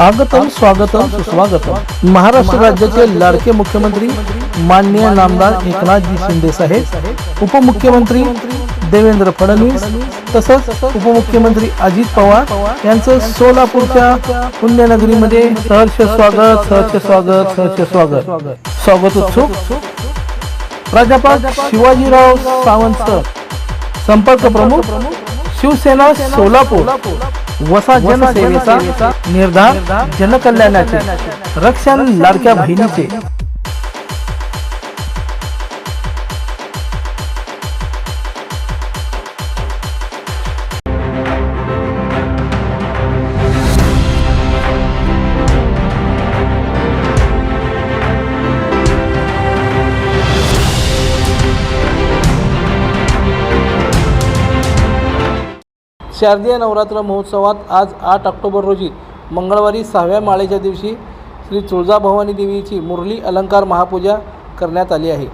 आगतम स्वागतम सुस्वागतम. महाराष्ट्र राज्याचे लाडके मुख्यमंत्री माननीय नामदार एकनाथजी शिंदे साहेब उपमुख्यमंत्री देवेंद्र फडणवीस तसंच उपमुख्यमंत्री अजित पवार यांचं सोलापूरच्या पुण्यनगरीमध्ये सहर्ष स्वागत सहर्ष स्वागत सहर्ष स्वागत. स्वागत उत्सुक. प्राध्यापक शिवाजीराव सावंत. संपर्क प्रमुख शिवसेना सोलापूर. वसा जनसेवेचा निर्धार जनकल्याणाचे. रक्षण लाडक्या बहिणीचे. शारदीय नवरात्र महोत्सवात आज आठ ऑक्टोबर रोजी मंगळवारी सहाव्या माळेच्या दिवशी श्री तुळजाभवानी देवीची मुरली अलंकार महापूजा करण्यात आली आहे.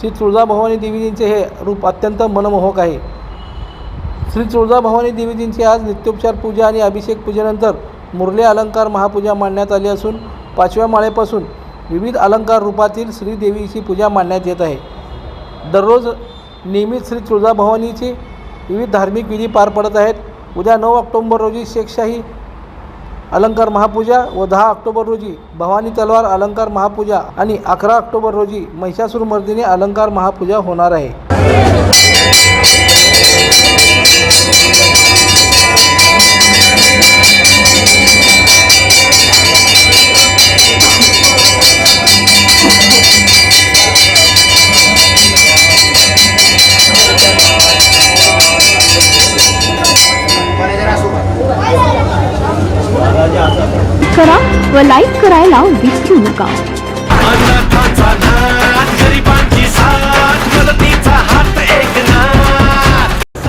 श्री तुळजाभवानी देवीजींचे हे रूप अत्यंत मनमोहक आहे. श्री तुळजाभवानी देवीजींची आज नित्योपचार पूजा आणि अभिषेक पूजेनंतर मुरली अलंकार महापूजा मांडण्यात आली असून पाचव्या माळेपासून विविध अलंकार रूपातील श्रीदेवीची पूजा मांडण्यात येत आहे. दररोज नियमित श्री तुळजाभवानीची विविध धार्मिक विधी पार पडत आहेत. उद्या नऊ ऑक्टोंबर रोजी शेखशाही अलंकार महापूजा व दहा ऑक्टोबर रोजी भवानी तलवार अलंकार महापूजा आणि अकरा ऑक्टोबर रोजी महिषासूरमर्दिनी अलंकार महापूजा होणार आहे. व लाईक करायला विसरू नका.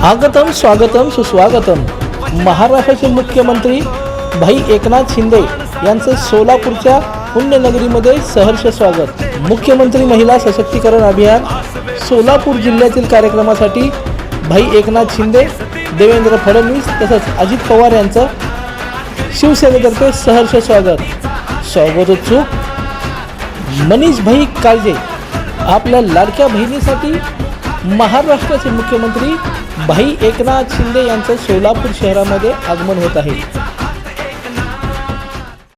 आगतम स्वागतम सुस्वागतम. महाराष्ट्राचे मुख्यमंत्री भाई एकनाथ शिंदे यांचं सोलापूरच्या पुण्यनगरीमध्ये सहर्ष स्वागत. मुख्यमंत्री महिला सशक्तीकरण अभियान सोलापूर जिल्ह्यातील कार्यक्रमासाठी भाई एकनाथ शिंदे देवेंद्र फडणवीस तसंच अजित पवार यांचं शिवसेनेतर्फे सहर्ष स्वागत. स्वागत उत्सुक मनीष भाई काळजे आपल्या लाडक्या बहिणीसाठी महाराष्ट्राचे मुख्यमंत्री भाई एकनाथ शिंदे यांचं सोलापूर शहरामध्ये आगमन होत आहे.